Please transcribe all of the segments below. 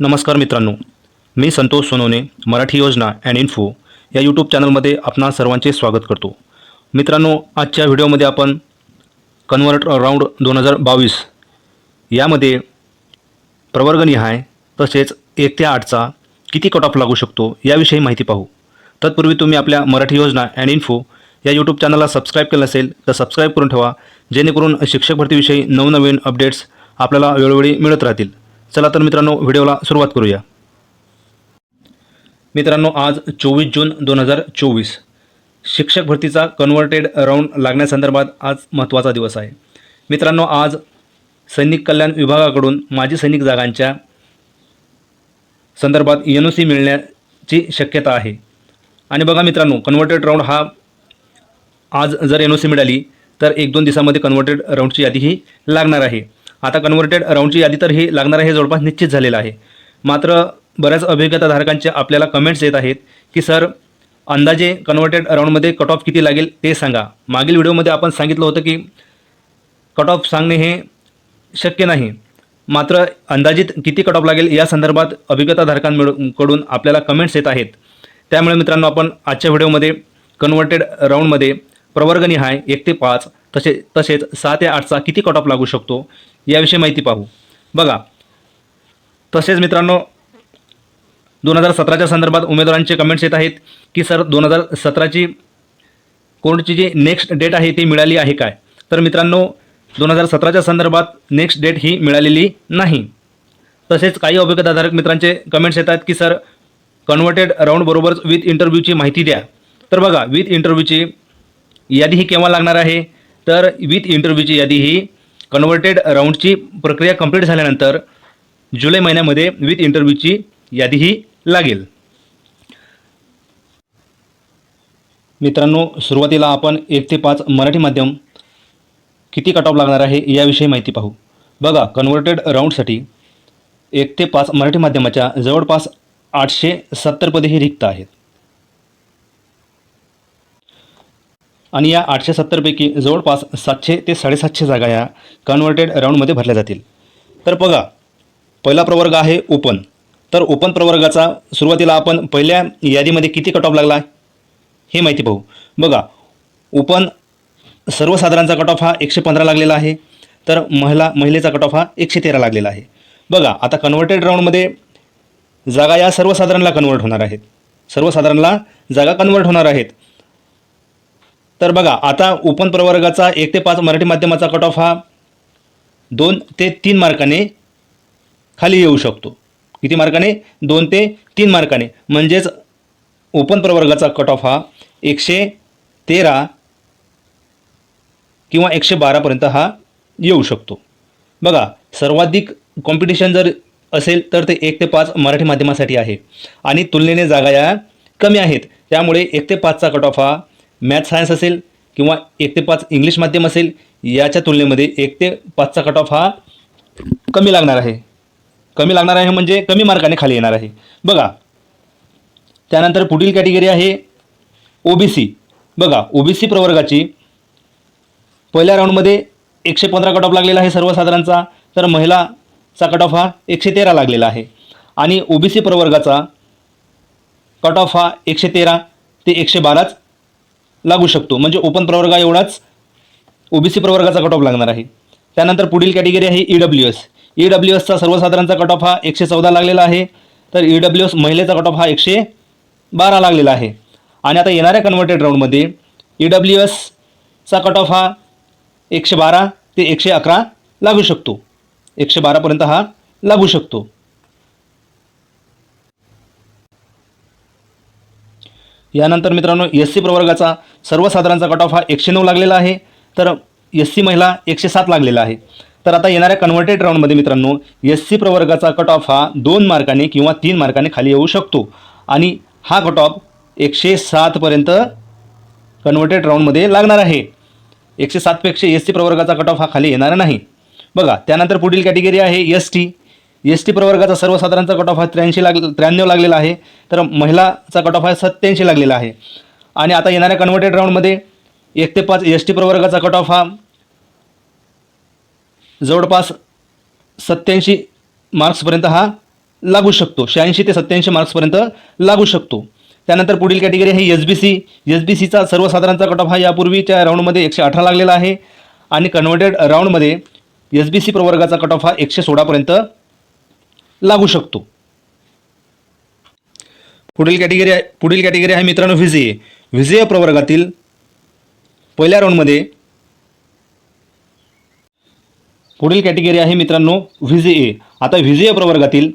नमस्कार मित्रांनो. मी Santosh Sonawane Marathi Yojana and info या यूट्यूब चॅनलमध्ये आपणा सर्वांचे स्वागत करतो. मित्रांनो आजच्या व्हिडिओमध्ये आपण कन्वर्ट राऊंड दोन हजार बावीस यामध्ये प्रवर्गनिहाय तसेच एक ते आठचा किती कट ऑफ लागू शकतो याविषयी माहिती पाहू. तत्पूर्वी तुम्ही आपल्या मराठी योजना अँड इन्फो या यूट्यूब चॅनलला सबस्क्राईब केलं असेल तर सबस्क्राईब करून ठेवा जेणेकरून शिक्षक भरतीविषयी नवनवीन अपडेट्स आपल्याला वेळोवेळी मिळत राहतील. चला तर मित्रांनो व्हिडिओला सुरुवात करूया. मित्रांनो आज चोवीस जून दोन हजार चोवीस. शिक्षक भरतीचा कन्व्हर्टेड राऊंड लागण्यासंदर्भात आज महत्त्वाचा दिवस आहे. मित्रांनो आज सैनिक कल्याण विभागाकडून माजी सैनिक जागांच्या संदर्भात एन ओ सी मिळण्याची शक्यता आहे. आणि बघा मित्रांनो कन्व्हर्टेड राऊंड हा आज जर एन ओ सी मिळाली तर एक दोन दिवसामध्ये कन्व्हर्टेड राऊंडची यादीही लागणार आहे. आता कन्व्हर्टेड राऊंडची यादी तर ही लागणार आहे हे जवळपास निश्चित झालेलं आहे. मात्र बऱ्याच अभिज्ञताधारकांचे आपल्याला कमेंट्स येत आहेत की सर अंदाजे कन्वर्टेड राऊंडमध्ये कट ऑफ किती लागेल ते सांगा. मागील व्हिडिओमध्ये आपण सांगितलं होतं की कट ऑफ सांगणे हे शक्य नाही. मात्र अंदाजित किती कट ऑफ लागेल या संदर्भात अभिज्ञताधारकांकडून आपल्याला कमेंट्स येत आहेत. त्यामुळे मित्रांनो आपण आजच्या व्हिडिओमध्ये कन्व्हर्टेड राऊंडमध्ये प्रवर्गनिहाय एक ते पाच तसे तसेच सहा ते आठचा किती कट ऑफ लागू शकतो याविषयी माहिती पाहू. बघा. तसेच मित्रांनो दोन हजार सतराच्या संदर्भात उमेदवारांचे कमेंट्स येत आहेत की सर दोन हजार सतराची कोर्टची जी नेक्स्ट डेट आहे ती मिळाली आहे काय? तर मित्रांनो दोन हजार सतराच्या संदर्भात नेक्स्ट डेट ही मिळालेली नाही. तसेच काही अभिज्ञताधारक मित्रांचे कमेंट्स येतात की सर कन्व्हर्टेड राऊंडबरोबरच विथ इंटरव्ह्यूची माहिती द्या. तर बघा विथ इंटरव्ह्यूची यादी ही केव्हा लागणार आहे? तर विथ इंटरव्ह्यूची यादी ही कन्व्हर्टेड राऊंडची प्रक्रिया कंप्लीट झाल्यानंतर जुलै महिन्यामध्ये विथ इंटरव्ह्यूची यादी ही लागेल. मित्रांनो सुरुवातीला आपण एक ते पाच मराठी माध्यम किती कट ऑफ लागणार आहे याविषयी माहिती पाहू. बघा कन्व्हर्टेड राऊंडसाठी एक ते पाच मराठी माध्यमाच्या जवळपास आठशे सत्तर पदे ही रिक्त आहेत. आणि या आठशे सत्तरपैकी जवळपास सातशे ते साडेसातशे जागा या कन्व्हर्टेड राऊंडमध्ये भरल्या जातील. तर बघा पहिला प्रवर्ग आहे ओपन तर ओपन प्रवर्गाचा सुरुवातीला आपण पहिल्या यादीमध्ये किती कट ऑफ लागला हे माहिती पाहू. बघा ओपन सर्वसाधारणचा कट ऑफ हा एकशे पंधरा लागलेला आहे. तर महिला महिलेचा कट ऑफ हा एकशे तेरा लागलेला आहे. बघा आता कन्व्हर्टेड राऊंडमध्ये जागा या सर्वसाधारणला कन्वर्ट होणार आहेत. सर्वसाधारणला जागा कन्वर्ट होणार आहेत. तर बघा आता ओपन प्रवर्गाचा एक ते पाच मराठी माध्यमाचा कट ऑफ हा दोन ते तीन मार्काने खाली येऊ शकतो. किती मार्काने? दोन ते तीन मार्काने. म्हणजेच ओपन प्रवर्गाचा कट ऑफ हा एकशे तेरा किंवा एकशे बारापर्यंत हा येऊ शकतो. बघा सर्वाधिक कॉम्पिटिशन जर असेल तर ते एक ते पाच मराठी माध्यमासाठी आहे. आणि तुलनेने जागा या कमी आहेत. त्यामुळे एक ते पाचचा कट ऑफ हा मॅथ सायन्स असेल किंवा एक ते पाच इंग्लिश माध्यम असेल याच्या तुलनेमध्ये एक ते पाचचा कट ऑफ हा कमी लागणार आहे. कमी लागणार आहे म्हणजे कमी मार्काने खाली येणार आहे. बघा त्यानंतर पुढील कॅटेगरी आहे ओ बी सी बघा ओ बी सी प्रवर्गाची पहिल्या राऊंडमध्ये एकशे पंधरा कट ऑफ लागलेला आहे सर्वसाधारणचा. तर महिलाचा कट ऑफ हा एकशे तेरा लागलेला आहे. आणि ओ बी सी प्रवर्गाचा कट ऑफ हा एकशे तेरा ते एकशे बाराच लागू शकतो. म्हणजे ओपन प्रवर्गा एवढाच ओ बी सी प्रवर्गाचा कट ऑफ लागणार आहे. त्यानंतर पुढील कॅटेगरी आहे E W S E W एसचा सर्वसाधारणचा कट ऑफ हा एकशे चौदा लागलेला आहे. तर ई डब्ल्यू एस महिलेचा कट ऑफ हा एकशे बारा लागलेला आहे. आणि आता येणाऱ्या कन्व्हर्टेड राऊंडमध्ये ई डब्ल्यू एसचा कट ऑफ हा एकशे बारा ते एकशे अकरा लागू शकतो. एकशे बारापर्यंत हा लागू शकतो. यानंतर मित्रांनो एस सी प्रवर्गाचा सर्वसाधारणचा कट ऑफ हा एकशे नऊ लागलेला आहे. तर एस सी महिला एकशे सात लागलेला आहे. तर आता येणाऱ्या कन्व्हर्टेड राऊंडमध्ये मित्रांनो एस सी प्रवर्गाचा कट ऑफ हा दोन मार्काने किंवा तीन मार्काने खाली येऊ शकतो. आणि हा कट ऑफ एकशे सातपर्यंत कन्व्हर्टेड राऊंडमध्ये लागणार आहे. एकशे सातपेक्षा एस सी प्रवर्गाचा कट ऑफ हा खाली येणार नाही. बघा त्यानंतर पुढील कॅटेगरी आहे एस टी एस टी प्रवर्गाचा सर्वसाधारणचा कट ऑफ हा त्र्याऐंशी लाग त्र्याण्णव लागलेला आहे. तर महिलाचा कट ऑफ हा सत्याऐंशी लागलेला आहे. आणि आता येणाऱ्या कन्व्हर्टेड राऊंडमध्ये एक ते पाच एस टी प्रवर्गाचा कट ऑफ हा जवळपास सत्याऐंशी मार्क्सपर्यंत हा लागू शकतो. शहाऐंशी ते सत्याऐंशी मार्क्सपर्यंत लागू शकतो. त्यानंतर पुढील कॅटेगरी आहे S B C S B सीचा सर्वसाधारणचा कट ऑफ हा यापूर्वीच्या राऊंडमध्ये एकशे अठरा लागलेला आहे. आणि कन्व्हर्टेड राऊंडमध्ये एस बी सी प्रवर्गाचा कट ऑफ हा एकशे सोळापर्यंत लागू शकतो. पुढील कॅटेगरी आहे पुढील कॅटेगरी आहे मित्रांनो व्हिजे व्हिजे प्रवर्गातील पहिल्या राऊंडमध्ये पुढील कॅटेगरी आहे मित्रांनो व्हिजे ए आता व्हिजे प्रवर्गातील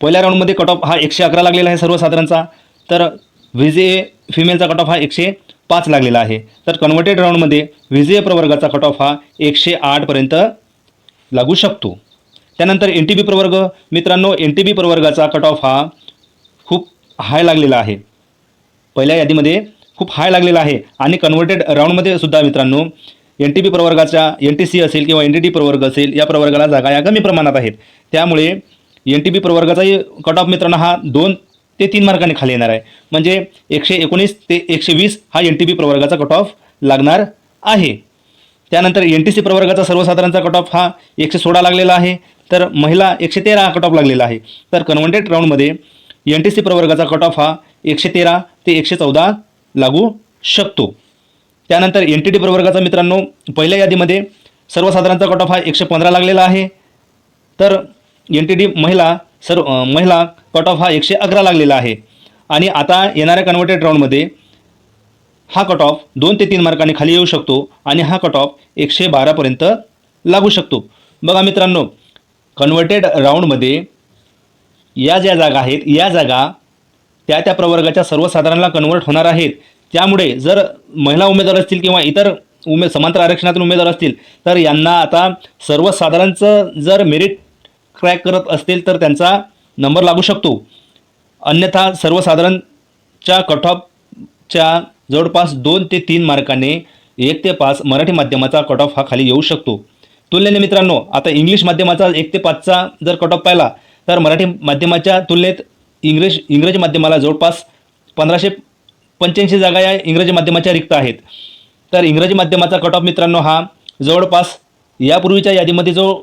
पहिल्या राऊंडमध्ये कट ऑफ हा एकशे अकरा लागलेला आहे सर्वसाधारणचा. तर व्हिजे ए फिमेलचा कट ऑफ हा एकशे पाच लागलेला आहे. तर कन्व्हर्टेड राऊंडमध्ये व्हिजे प्रवर्गाचा कट ऑफ हा एकशे आठपर्यंत लागू शकतो. त्यानंतर एन टी बी प्रवर्ग. मित्रांनो एन टी बी प्रवर्गाचा कट ऑफ हा खूप हाय लागलेला आहे. पहिल्या यादीमध्ये खूप हाय लागलेला आहे. आणि कन्व्हर्टेड राऊंडमध्ये सुद्धा मित्रांनो एन टी बी प्रवर्गाच्या एन टी सी असेल किंवा एन टी टी प्रवर्ग असेल या प्रवर्गाला जागा या कमी प्रमाणात आहेत. त्यामुळे एन टी बी प्रवर्गाचाही कट ऑफ मित्रांनो हा दोन ते तीन मार्गाने खाली येणार आहे. म्हणजे एकशे एकोणीस ते एकशे वीस हा एन टी बी प्रवर्गाचा कट ऑफ लागणार आहे. त्यानंतर एन टी सी प्रवर्गाचा सर्वसाधारणचा कट ऑफ हा एकशे सोळा लागलेला आहे. तर महिला एकशे तेरा हा कट ऑफ लागलेला आहे. तर कन्व्हर्टेड राऊंडमध्ये एन टी सी प्रवर्गाचा कट ऑफ हा एकशे तेरा ते एकशे चौदा लागू शकतो. त्यानंतर एन टी टी प्रवर्गाचा मित्रांनो पहिल्या यादीमध्ये सर्वसाधारणचा कट ऑफ हा एकशे पंधरा लागलेला आहे. तर एन टी टी महिला सर्व महिला कट ऑफ हा एकशे अकरा लागलेला आहे. आणि आता येणाऱ्या कन्व्हर्टेड राऊंडमध्ये हा कट ऑफ दोन ते तीन मार्कांनी खाली येऊ शकतो आणि हा कट ऑफ एकशे बारापर्यंत लागू शकतो. बघा मित्रांनो कन्व्हर्टेड राऊंडमध्ये या ज्या जागा आहेत या जागा त्या त्या प्रवर्गाच्या सर्वसाधारणला कन्वर्ट होणार आहेत. त्यामुळे जर महिला उमेदवार असतील किंवा इतर उमे समांतर आरक्षणातील उमेदवार असतील तर यांना आता सर्वसाधारणचं जर मेरिट क्रॅक करत असतील तर त्यांचा नंबर लागू शकतो. अन्यथा सर्वसाधारणच्या कट ऑफच्या जवळपास दोन ते तीन मार्काने एक ते पाच मराठी माध्यमाचा कट ऑफ हा खाली येऊ शकतो. तुलनेने मित्रांनो आता इंग्लिश माध्यमाचा एक ते पाचचा जर कट ऑफ पाहिला तर मराठी माध्यमाच्या तुलनेत इंग्लिश इंग्रजी माध्यमाला जवळपास पंधराशे पंच्याऐंशी जागा या इंग्रजी माध्यमाच्या रिक्त आहेत. तर इंग्रजी माध्यमाचा कट ऑफ मित्रांनो हा जवळपास यापूर्वीच्या यादीमध्ये जो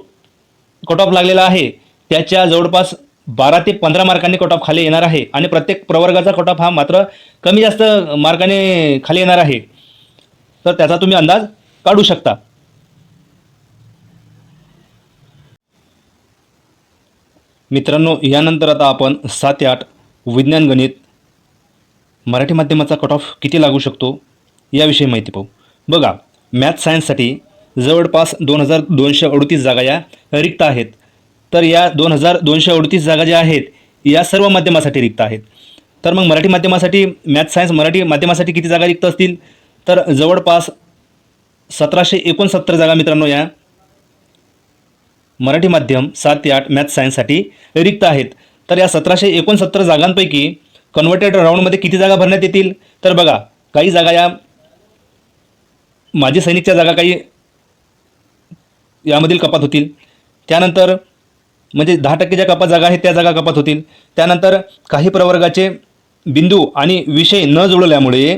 कट ऑफ लागलेला आहे त्याच्या जवळपास बारा ते पंधरा मार्कांनी कट ऑफ खाली येणार आहे आणि प्रत्येक प्रवर्गाचा कट ऑफ हा मात्र कमी जास्त मार्काने खाली येणार आहे. तर त्याचा तुम्ही अंदाज काढू शकता. मित्रांनो यानंतर आता आपण सात आठ विज्ञान गणित मराठी माध्यमाचा कट ऑफ किती लागू शकतो याविषयी माहिती पाहू. बघा मॅथ सायन्ससाठी जवळपास दोन हजार दोनशे अडतीस जागा या रिक्त आहेत. तर या दोन हजार दोनशे अडतीस जागा ज्या आहेत या सर्व माध्यमासाठी रिक्त आहेत. तर मग मराठी माध्यमासाठी मॅथ सायन्स मराठी माध्यमासाठी किती जागा रिक्त असतील? तर जवळपास सतराशे एकोणसत्तर जागा मित्रांनो या मराठी माध्यम सात ते आठ मॅथ सायन्ससाठी रिक्त आहेत. तर या सतराशे एकोणसत्तर जागांपैकी कन्व्हर्टेड राऊंडमध्ये किती जागा भरण्यात येतील? तर बघा काही जागा या माजी सैनिकच्या जागा काही यामधील कपात होतील. त्यानंतर म्हणजे दहा टक्के ज्या कपात जागा आहेत त्या जागा कपात होतील. त्यानंतर काही प्रवर्गाचे बिंदू आणि विषय न जुळल्यामुळे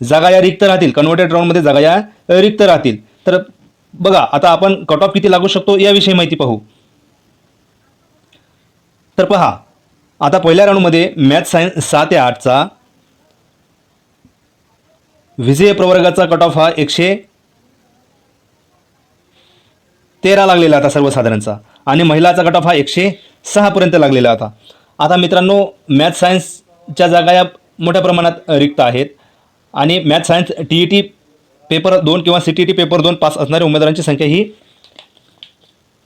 जागा या रिक्त राहतील. कन्व्हर्टेड राऊंडमध्ये जागा या रिक्त राहतील. तर बघा आता आपण कट ऑफ किती लागू शकतो याविषयी माहिती पाहू. तर पहा आता पहिल्या राऊंडमध्ये मॅथ सायन्स सहा ते आठचा विजय प्रवर्गाचा कट ऑफ हा एकशे तेरा लागलेला आता सर्वसाधारणचा. आणि महिलाचा कट ऑफ हा एकशे सहापर्यंत लागलेला होता आता मित्रांनो मॅथ सायन्सच्या जागा या मोठ्या प्रमाणात रिक्त आहेत. आणि math science T E T paper दोन किंवा सी टी टी पेपर दोन पास असणाऱ्या उमेदवारांची संख्या ही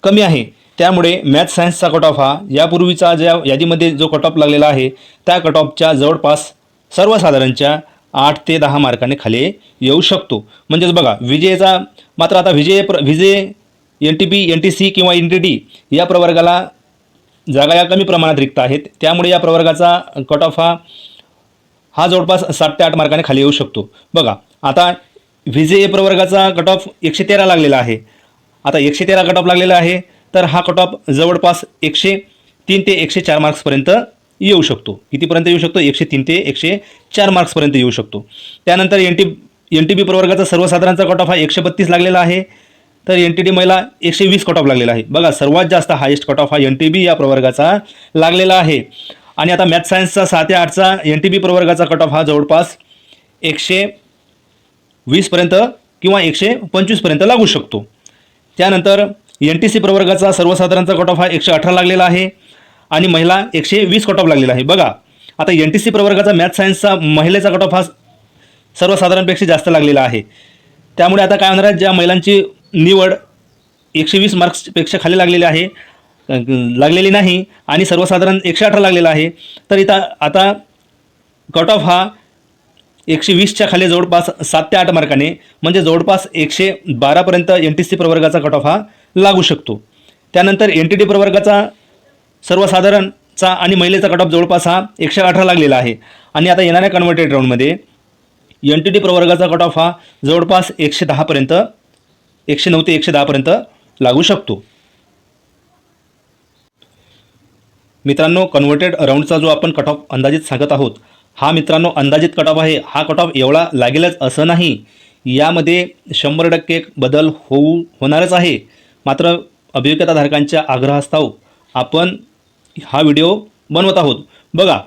कमी आहे. त्यामुळे मॅथ सायन्सचा कट ऑफ हा यापूर्वीचा ज्या यादीमध्ये जो कट ऑफ लागलेला आहे त्या कट ऑफच्या जवळपास सर्वसाधारणच्या आठ ते दहा मार्काने खाली येऊ शकतो. म्हणजेच बघा विजयचा मात्र आता विजय प्र विजय N T P N T C किंवा एन टी टी या प्रवर्गाला जागा या कमी प्रमाणात रिक्त आहेत. त्यामुळे या प्रवर्गाचा कट ऑफ हा हा जवळपास सात ते आठ मार्काने खाली येऊ शकतो. बघा आता व्हिजे प्रवर्गाचा कट ऑफ एकशे तेरा लागलेला आहे. आता एकशे तेरा कट ऑफ लागलेला आहे तर हा कट ऑफ जवळपास एकशे तीन ते एकशे चार मार्क्सपर्यंत येऊ शकतो. कितीपर्यंत येऊ शकतो? एकशे तीन ते एकशे चार मार्क्सपर्यंत येऊ शकतो. त्यानंतर N T N T B प्रवर्गाचा सर्वसाधारणचा कट ऑफ हा एकशे बत्तीस लागलेला आहे तर एन टी डी महिला एकशे वीस कट ऑफ लागलेला आहे. बघा सर्वात जास्त हायेस्ट कट ऑफ हा एन टी बी या प्रवर्गाचा लागलेला आहे. आणि आता मॅथ सायन्सचा सहा ते आठचा एन टी बी प्रवर्गाचा कट ऑफ हा जवळपास एकशे वीसपर्यंत किंवा एकशे पंचवीसपर्यंत लागू शकतो. त्यानंतर एन टी सी प्रवर्गाचा सर्वसाधारणचा कट ऑफ हा एकशे अठरा लागलेला आहे आणि महिला एकशे वीस कट ऑफ लागलेला आहे. बघा आता एन टी सी प्रवर्गाचा मॅथ सायन्सचा महिलेचा कट ऑफ हा सर्वसाधारणपेक्षा जास्त लागलेला आहे. त्यामुळे आता काय होणार आहे? ज्या महिलांची निवड एकशे वीस मार्क्सपेक्षा खाली लागलेली आहे लागलेली नाही आणि सर्वसाधारण एकशे अठरा लागलेला आहे तर इथं आता कट ऑफ हा एकशे वीसच्या खाली जवळपास सात ते आठ मार्काने म्हणजे जवळपास एकशे बारापर्यंत एन टी सी प्रवर्गाचा कट ऑफ हा लागू शकतो. त्यानंतर एन टी डी प्रवर्गाचा सर्वसाधारणचा आणि महिलेचा कट ऑफ जवळपास हा एकशे अठरा लागलेला आहे. आणि आता येणाऱ्या कन्व्हर्टेड राऊंडमध्ये एन टी डी प्रवर्गाचा कट ऑफ हा जवळपास एकशे दहापर्यंत एकशे नऊ ते एकशे दहापर्यंत लागू शकतो. मित्रांनो कन्व्हर्टेड राऊंडचा जो आपण कट ऑफ अंदाजित सांगत आहोत हा मित्रांनो अंदाजित कट ऑफ आहे. हा कट ऑफ एवढा लागेलच असं नाही. यामध्ये शंभर टक्के बदल होऊ होणारच आहे. मात्र अभियोग्यताधारकांच्या आग्रहास्तव आपण हा व्हिडिओ बनवत आहोत. बघा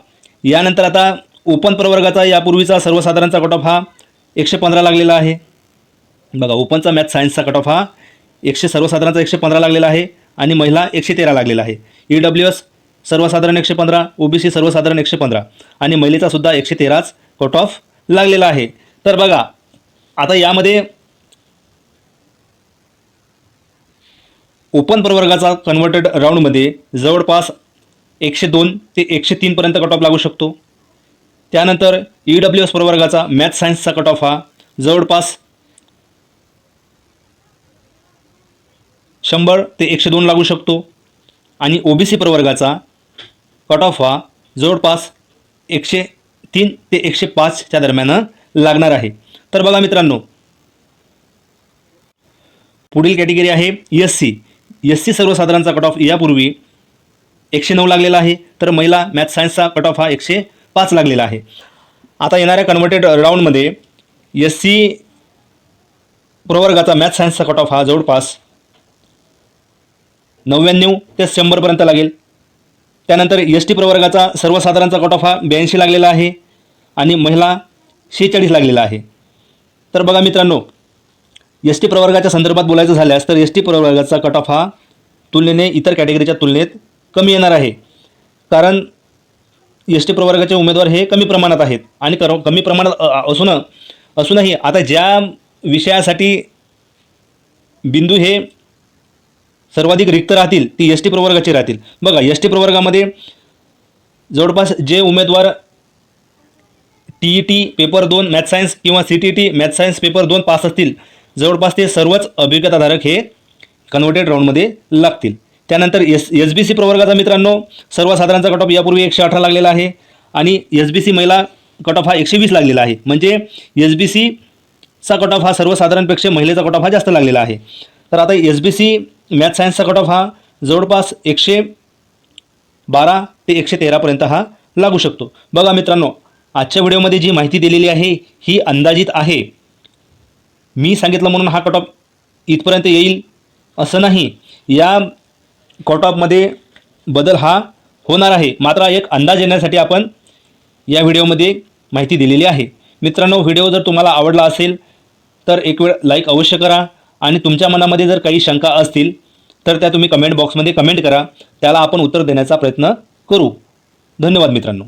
यानंतर आता ओपन प्रवर्गाचा यापूर्वीचा सर्वसाधारणचा कट ऑफ हा एकशे पंधरा लागलेला आहे. बघा ओपनचा मॅथ सायन्सचा कट ऑफ हा एकशे सर्वसाधारणचा एकशे पंधरा लागलेला आहे आणि महिला एकशे तेरा लागलेला आहे. ई डब्ल्यू एस सर्वसाधारण एकशे पंधरा ओ बी सी सर्वसाधारण एकशे पंधरा. आणि महिलेचा सुद्धा एकशे तेराच कट ऑफ लागलेला आहे. तर बघा आता यामध्ये ओपन प्रवर्गाचा कन्व्हर्टेड राऊंडमध्ये जवळपास एकशे दोन ते एकशे तीनपर्यंत कट ऑफ लागू शकतो. त्यानंतर ई डब्ल्यू एस प्रवर्गाचा मॅथ सायन्सचा कट ऑफ हा जवळपास शंभर ते एकशे दोन लागू शकतो. आणि ओ बी सी प्रवर्गाचा कट ऑफ हा जवळपास एकशे तीन ते एकशे पाचच्या दरम्यान लागणार आहे. तर बघा मित्रांनो पुढील कॅटेगरी आहे एस सी एस सी सर्वसाधारणचा कट ऑफ यापूर्वी एकशे नऊ लागलेला आहे. तर महिला मॅथ सायन्सचा कट ऑफ हा एकशे पाच लागलेला आहे. आता येणाऱ्या कन्व्हर्टेड राऊंडमध्ये एस सी प्रवर्गाचा मॅथ सायन्सचा कट ऑफ हा जवळपास नव्याण्णव ते शंभरपर्यंत लागेल. त्यानंतर एस टी प्रवर्गाचा सर्वसाधारणचा कट ऑफ हा ब्याऐंशी लागलेला आहे आणि महिला शेहेचाळीस लागलेला आहे. तर बघा मित्रांनो एस टी प्रवर्गाच्या संदर्भात बोलायचं झाल्यास तर एस टी प्रवर्गाचा कट ऑफ हा तुलनेने इतर कॅटेगरीच्या तुलनेत कमी येणार आहे. कारण एस टी प्रवर्गाचे उमेदवार हे कमी प्रमाणात आहेत आणि कर कमी प्रमाणात असून असूनही आता ज्या विषयासाठी बिंदू हे सर्वाधिक रिक्त राहतील ती एस टी प्रवर्गाचे राहतील. बघा एस टी प्रवर्गामध्ये जवळपास जे उमेदवार टी ई टी पेपर दोन मॅथ सायन्स किंवा C T T math science paper दोन पास असतील जवळपास ते सर्वच अभिज्ञताधारक हे कन्व्हर्टेड राऊंडमध्ये लागतील. त्यानंतर एस एस बी सी प्रवर्गाचा मित्रांनो सर्वसाधारणचा कट ऑफ यापूर्वी एकशे अठरा लागलेला आहे आणि एस बी सी महिला कट ऑफ हा एकशे वीस लागलेला आहे. म्हणजे एस बी सीचा कट ऑफ हा सर्वसाधारणपेक्षा महिलेचा कट ऑफ हा जास्त लागलेला आहे. तर आता एस बी सी मॅथ सायन्सचा कट ऑफ हा जवळपास एकशे बारा ते एकशे तेरापर्यंत हा लागू शकतो. बघा मित्रांनो आजच्या व्हिडिओमध्ये जी माहिती दिलेली आहे ही अंदाजित आहे. मी सांगितलं म्हणून हा कट ऑफ इथपर्यंत येईल असं नाही. या कट ऑफमध्ये बदल हा होणार आहे. मात्र एक अंदाज येण्यासाठी आपण या व्हिडिओमध्ये माहिती दिलेली आहे. मित्रांनो व्हिडिओ जर तुम्हाला आवडला असेल तर एक वेळ लाईक अवश्य करा. आणि तुमच्या मनामध्ये जर काही शंका असतील तर त्या तुम्ही कमेंट बॉक्समध्ये कमेंट करा. त्याला आपण उत्तर देण्याचा प्रयत्न करू. धन्यवाद मित्रांनो.